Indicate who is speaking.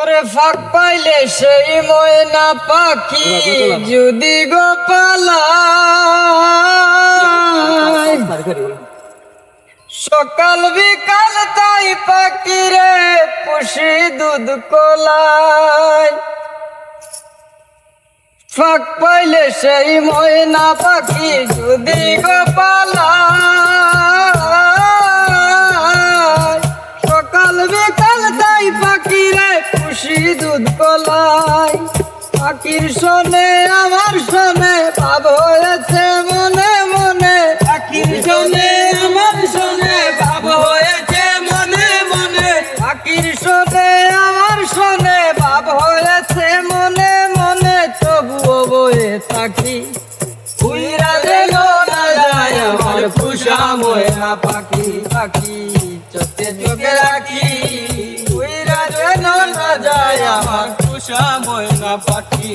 Speaker 1: ওরে ফাঁক পাইলে সেই ময়না পাখি যদি গোপালা সকাল বিকাল তাই পাখি রে পুষি দুধ কোলাই। ফাঁক পাইলে সেই ময়না পাখি যদি গোপালা সকাল বিকাল তাই পাখি রে খুশি দুধ কলাই পাখির শোনে, আমার শোনে ভাব হয়েছে মনে মনে। পাখির শোনে, আমার শোনে ভাব হয়েছে মনে মনে। পাখির শোনে, আমার শোনে ভাব হয়েছে মনে মনে। তবুও বয়ে থাকি। উইরা যেন না যায়, আমার ময়না পাখি। পাখি চোখে চোখে রাখি। আমার
Speaker 2: পুষা ময়না পাখি।